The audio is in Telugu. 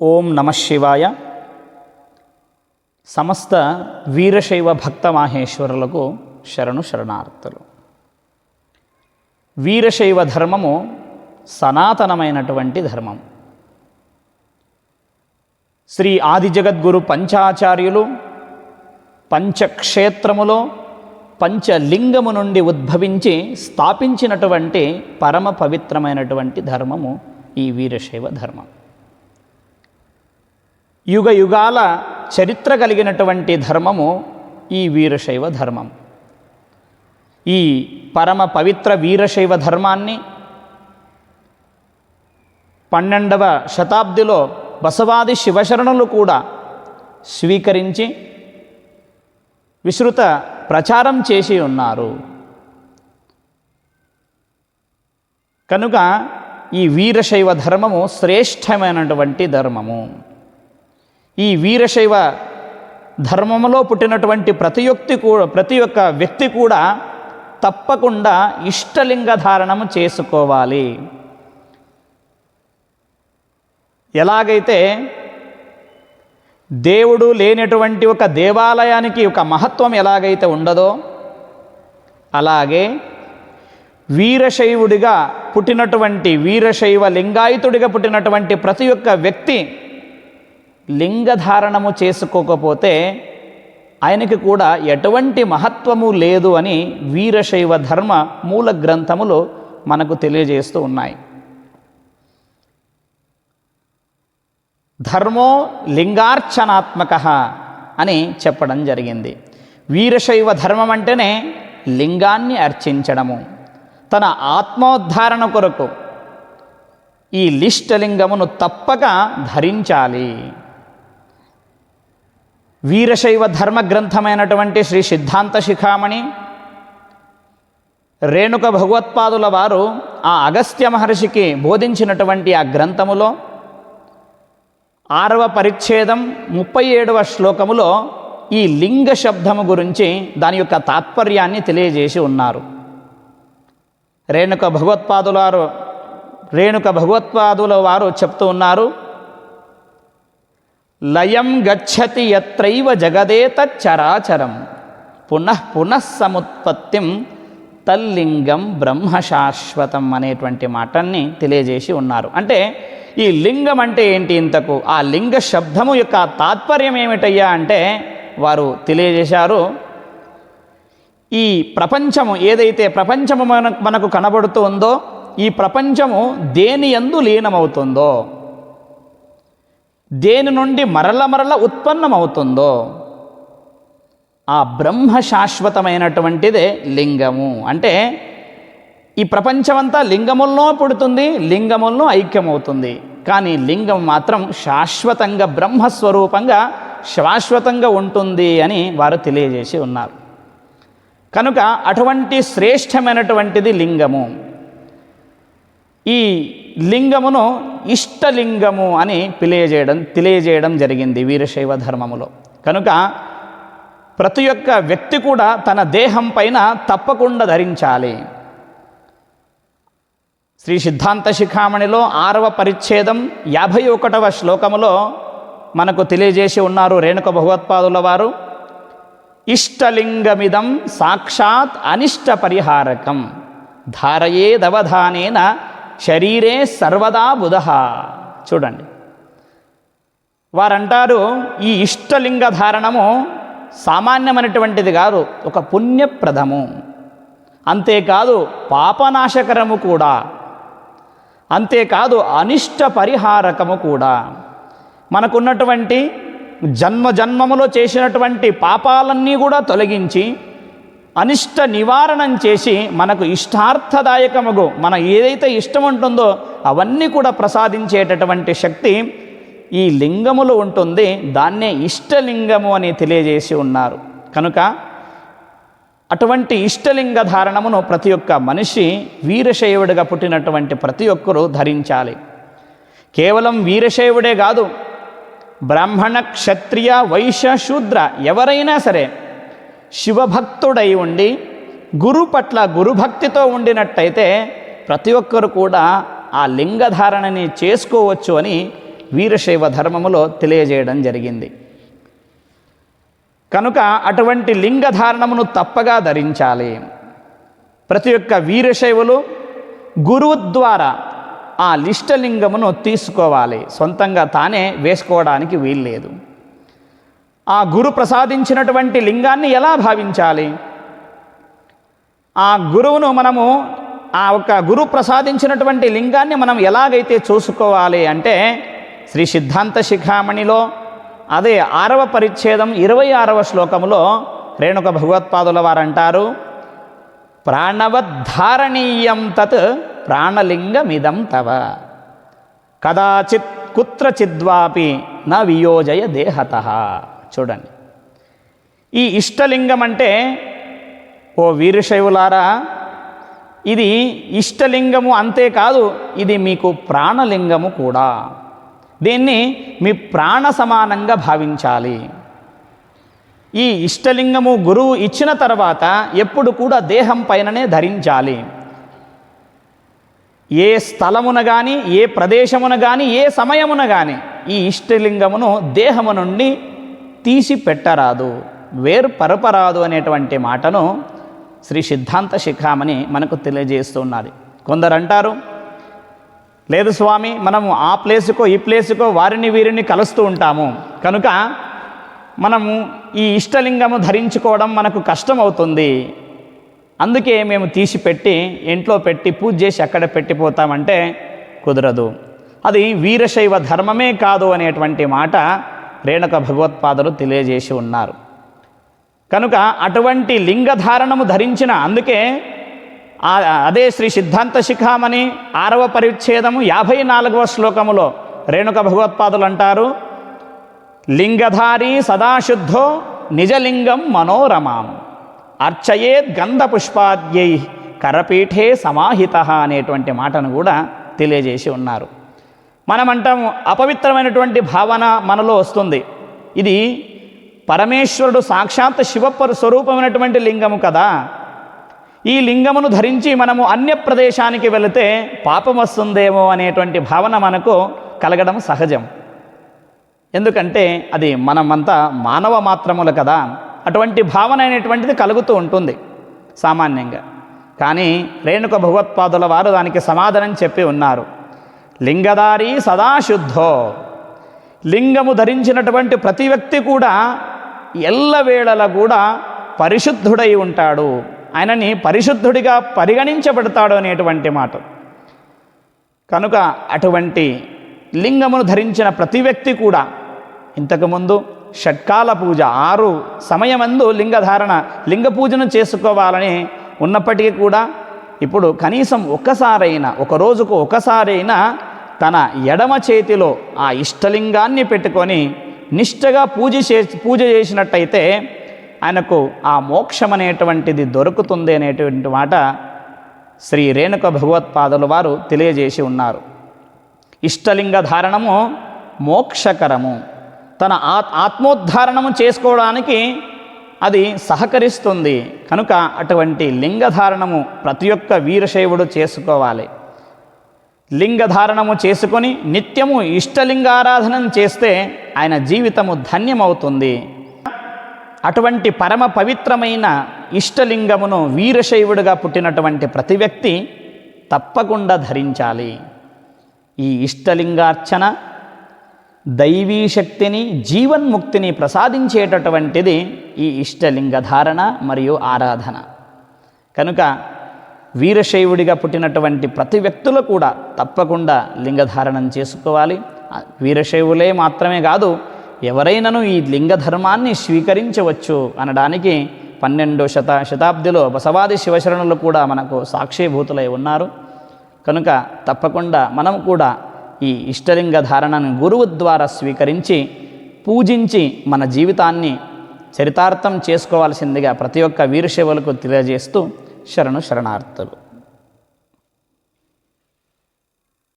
ఓం నమ శివాయ. సమస్త వీరశైవ భక్త మాహేశ్వరులకు శరణు శరణార్థులు. వీరశైవ ధర్మము సనాతనమైనటువంటి ధర్మం. శ్రీ ఆది జగద్గురు పంచాచార్యులు పంచక్షేత్రములో పంచలింగము నుండి ఉద్భవించి స్థాపించినటువంటి పరమ పవిత్రమైనటువంటి ధర్మము ఈ వీరశైవ ధర్మం. యుగ యుగాల చరిత్ర కలిగినటువంటి ధర్మము ఈ వీరశైవ ధర్మం. ఈ పరమ పవిత్ర వీరశైవ ధర్మాన్ని పన్నెండవ శతాబ్దిలో బసవాది శివశరణులు కూడా స్వీకరించి విస్తృత ప్రచారం చేసి ఉన్నారు. కనుక ఈ వీరశైవ ధర్మము శ్రేష్టమైనటువంటి ధర్మము. ఈ వీరశైవ ధర్మములో పుట్టినటువంటి ప్రతి ఒక్తి కూడా ప్రతి ఒక్క వ్యక్తి కూడా తప్పకుండా ఇష్టలింగ ధారణము చేసుకోవాలి. ఎలాగైతే దేవుడు లేనటువంటి ఒక దేవాలయానికి ఒక మహత్వం ఎలాగైతే ఉండదో అలాగే వీరశైవుడిగా పుట్టినటువంటి వీరశైవ లింగాయుతుడిగా పుట్టినటువంటి ప్రతి ఒక్క వ్యక్తి లింగధారణము చేసుకోకపోతే ఆయనకి కూడా ఎటువంటి మహత్వము లేదు అని వీరశైవ ధర్మ మూల గ్రంథములు మనకు తెలియజేస్తూ ఉన్నాయి. ధర్మో లింగార్చనాత్మక అని చెప్పడం జరిగింది. వీరశైవ ధర్మం అంటేనే లింగాన్ని అర్చించడము. తన ఆత్మోద్ధారణ కొరకు ఈ లిష్టలింగమును తప్పక ధరించాలి. వీరశైవ ధర్మ గ్రంథమైనటువంటి శ్రీ సిద్ధాంత శిఖామణి రేణుక భగవత్పాదుల వారు ఆ అగస్త్య మహర్షికి బోధించినటువంటి ఆ గ్రంథములో ఆరవ పరిచ్ఛేదం ముప్పై ఏడవ శ్లోకములో ఈ లింగ శబ్దము గురించి దాని యొక్క తాత్పర్యాన్ని తెలియజేసి ఉన్నారు. రేణుక భగవత్పాదుల వారు రేణుక భగవత్పాదుల వారు చెప్తూ ఉన్నారు లయం గచ్చతి ఎత్రైవ జగదేత చరాచరం. పునః పునః సముత్పత్తిం తల్లింగం బ్రహ్మ శాశ్వతం అనేటువంటి మాటల్ని తెలియజేసి ఉన్నారు. అంటే ఈ లింగం అంటే ఏంటి ఇంతకు? ఆ లింగ శబ్దము యొక్క తాత్పర్యం ఏమిటయ్యా అంటే వారు తెలియజేశారు ఈ ప్రపంచము ఏదైతే ప్రపంచము మన మనకు కనబడుతూ ఉందో ఈ ప్రపంచము దేని ఎందు లీనమవుతుందో. దేని నుండి మరల మరల ఉత్పన్నమవుతుందో? ఆ బ్రహ్మ శాశ్వతమైనటువంటిదే లింగము. అంటే ఈ ప్రపంచమంతా లింగముల్లో పుడుతుంది లింగముల్లో ఐక్యమవుతుంది. కానీ లింగం మాత్రం శాశ్వతంగా బ్రహ్మస్వరూపంగా శాశ్వతంగా ఉంటుంది అని వారు తెలియజేసి ఉన్నారు. కనుక అటువంటి శ్రేష్టమైనటువంటిది లింగము. ఈ లింగమును ఇష్టలింగము అని తెలియజేయడం తెలియజేయడం జరిగింది వీరశైవ ధర్మములో. కనుక ప్రతి ఒక్క వ్యక్తి కూడా తన దేహం పైన తప్పకుండా ధరించాలి. శ్రీ సిద్ధాంత శిఖామణిలో ఆరవ పరిచ్ఛేదం యాభై ఒకటవ శ్లోకములో మనకు తెలియజేసి ఉన్నారు రేణుక భగవత్పాదుల వారు ఇష్టలింగమిదం సాక్షాత్ అనిష్ట పరిహారకం ధారయేదవధానేన శరీరే సర్వదా బుధ. చూడండి. వారంటారు ఈ ఇష్టలింగ ధారణము సామాన్యమైనటువంటిది కాదు ఒక పుణ్యప్రదము. అంతేకాదు పాపనాశకరము కూడా. అంతేకాదు అనిష్ట పరిహారకము కూడా. మనకున్నటువంటి జన్మ జన్మములో చేసినటువంటి పాపాలన్నీ కూడా తొలగించి అనిష్ట నివారణం చేసి మనకు ఇష్టార్థదాయకముగు మన ఏదైతే ఇష్టం ఉంటుందో అవన్నీ కూడా ప్రసాదించేటటువంటి శక్తి ఈ లింగములో ఉంటుంది. దాన్నే ఇష్టలింగము అని తెలియజేసి ఉన్నారు. కనుక అటువంటి ఇష్టలింగ ధారణమును ప్రతి ఒక్క మనిషి వీరశైవుడిగా పుట్టినటువంటి ప్రతి ఒక్కరూ ధరించాలి. కేవలం వీరశైవుడే కాదు బ్రాహ్మణ క్షత్రియ వైశ్య శూద్ర ఎవరైనా సరే శివభక్తుడై ఉండి గురు పట్ల గురుభక్తితో ఉండినట్టయితే ప్రతి ఒక్కరు కూడా ఆ లింగధారణని చేసుకోవచ్చు అని వీరశైవ ధర్మములో తెలియజేయడం జరిగింది. కనుక అటువంటి లింగధారణమును తప్పగా ధరించాలి. ప్రతి ఒక్క వీరశైవులు గురువు ద్వారా ఆ లిష్టలింగమును తీసుకోవాలి. సొంతంగా తానే వేసుకోవడానికి వీల్లేదు. ఆ గురు ప్రసాదించినటువంటి లింగాన్ని ఎలా భావించాలి? ఆ గురువును మనము ఆ ఒక గురు ప్రసాదించినటువంటి లింగాన్ని మనం ఎలాగైతే చూసుకోవాలి అంటే శ్రీ సిద్ధాంత శిఖామణిలో అదే ఆరవ పరిచ్ఛేదం ఇరవై ఆరవ శ్లోకములో రేణుక భగవత్పాదుల వారు అంటారు ప్రాణవద్ధారణీయం తత్ ప్రాణలింగమిదం తవ. కదాచిత్ కుత్రచిద్వాపి న వియోజయ దేహత. చూడండి. ఈ ఇష్టలింగం అంటే ఓ వీరశైవులారా ఇది ఇష్టలింగము అంతేకాదు ఇది మీకు ప్రాణలింగము కూడా. దీన్ని మీ ప్రాణ సమానంగా భావించాలి. ఈ ఇష్టలింగము గురువు ఇచ్చిన తర్వాత ఎప్పుడు కూడా దేహం పైననే ధరించాలి. ఏ స్థలమున కానీ ఏ ప్రదేశమున కానీ ఏ సమయమున కానీ ఈ ఇష్టలింగమును దేహము నుండి తీసి పెట్టరాదు వేరు పరపరాదు అనేటువంటి మాటను శ్రీ సిద్ధాంత శిఖామణి మనకు తెలియజేస్తున్నది. కొందరు అంటారు లేదు స్వామి మనము ఆ ప్లేసుకో ఈ ప్లేసుకో వారిని వీరిని కలుస్తూ ఉంటాము. కనుక మనము ఈ ఇష్టలింగము ధరించుకోవడం మనకు కష్టం అవుతుంది అందుకే మేము తీసి పెట్టి ఇంట్లో పెట్టి పూజ చేసి అక్కడ పెట్టిపోతామంటే కుదరదు. అది వీరశైవ ధర్మమే కాదు అనేటువంటి మాట రేణుక భగవత్పాదులు తెలియజేసి ఉన్నారు. కనుక అటువంటి లింగధారణము ధరించిన అందుకే అదే శ్రీ సిద్ధాంత శిఖామణి ఆరవ పరిచ్ఛేదము యాభై నాలుగవ శ్లోకములో రేణుక భగవత్పాదులు అంటారు లింగధారి సదాశుద్ధో నిజలింగం మనోరమాం అర్చయేద్ గంధ పుష్పాద్యై కరపీఠే సమాహిత అనేటువంటి మాటను కూడా తెలియజేసి ఉన్నారు. మనం అంటాము అపవిత్రమైనటువంటి భావన మనలో వస్తుంది. ఇది పరమేశ్వరుడు సాక్షాత్ శివపర స్వరూపమైనటువంటి లింగము కదా. ఈ లింగమును ధరించి మనము అన్య ప్రదేశానికి వెళితే పాపం వస్తుందేమో అనేటువంటి భావన మనకు కలగడం సహజం. ఎందుకంటే అది మనమంతా మానవ మాత్రములు కదా. అటువంటి భావన అనేటువంటిది కలుగుతూ ఉంటుంది సామాన్యంగా. కానీ రేణుక భగవత్పాదుల వారు దానికి సమాధానం చెప్పి ఉన్నారు. లింగధారి సదాశుద్ధో. లింగము ధరించినటువంటి ప్రతి వ్యక్తి కూడా ఎల్లవేళల కూడా పరిశుద్ధుడై ఉంటాడు. ఆయనని పరిశుద్ధుడిగా పరిగణించబడతాడు అనేటువంటి మాట. కనుక అటువంటి లింగమును ధరించిన ప్రతి వ్యక్తి కూడా ఇంతకుముందు షట్కాల పూజ ఆరు సమయమందు లింగధారణ లింగ పూజను చేసుకోవాలని ఉన్నప్పటికీ కూడా ఇప్పుడు కనీసం ఒక్కసారైనా ఒక రోజుకు ఒకసారైనా తన ఎడమ చేతిలో ఆ ఇష్టలింగాన్ని పెట్టుకొని నిష్టగా పూజ చే పూజ చేసినట్టయితే ఆయనకు ఆ మోక్షం అనేటువంటిది దొరుకుతుంది అనేటువంటి మాట శ్రీ రేణుక భగవత్పాదుల వారు తెలియజేసి ఉన్నారు. ఇష్టలింగ ధారణము మోక్షకరము. తన ఆత్ ఆత్మోద్ధారణము చేసుకోవడానికి అది సహకరిస్తుంది. కనుక అటువంటి లింగధారణము ప్రతి ఒక్క వీరశైవుడు చేసుకోవాలి. లింగధారణము చేసుకొని నిత్యము ఇష్టలింగారాధనం చేస్తే ఆయన జీవితము ధన్యమవుతుంది. అటువంటి పరమ పవిత్రమైన ఇష్టలింగమును వీరశైవుడిగా పుట్టినటువంటి ప్రతి వ్యక్తి తప్పకుండా ధరించాలి. ఈ ఇష్టలింగార్చన దైవీ శక్తిని జీవన్ముక్తిని ప్రసాదించేటటువంటిది ఈ ఇష్టలింగ ధారణ మరియు ఆరాధన. కనుక వీరశైవుడిగా పుట్టినటువంటి ప్రతి వ్యక్తులు కూడా తప్పకుండా లింగధారణం చేసుకోవాలి. వీరశైవులే మాత్రమే కాదు ఎవరైనాను ఈ లింగ ధర్మాన్ని స్వీకరించవచ్చు అనడానికి పన్నెండో శత శతాబ్దిలో బసవాది శివశరణులు కూడా మనకు సాక్షిభూతులై ఉన్నారు. కనుక తప్పకుండా మనం కూడా ఈ ఇష్టలింగ ధారణను గురువు ద్వారా స్వీకరించి పూజించి మన జీవితాన్ని చరితార్థం చేసుకోవాల్సిందిగా ప్రతి ఒక్క వీరశైవులకు తెలియజేస్తూ శరణు శరణార్థులు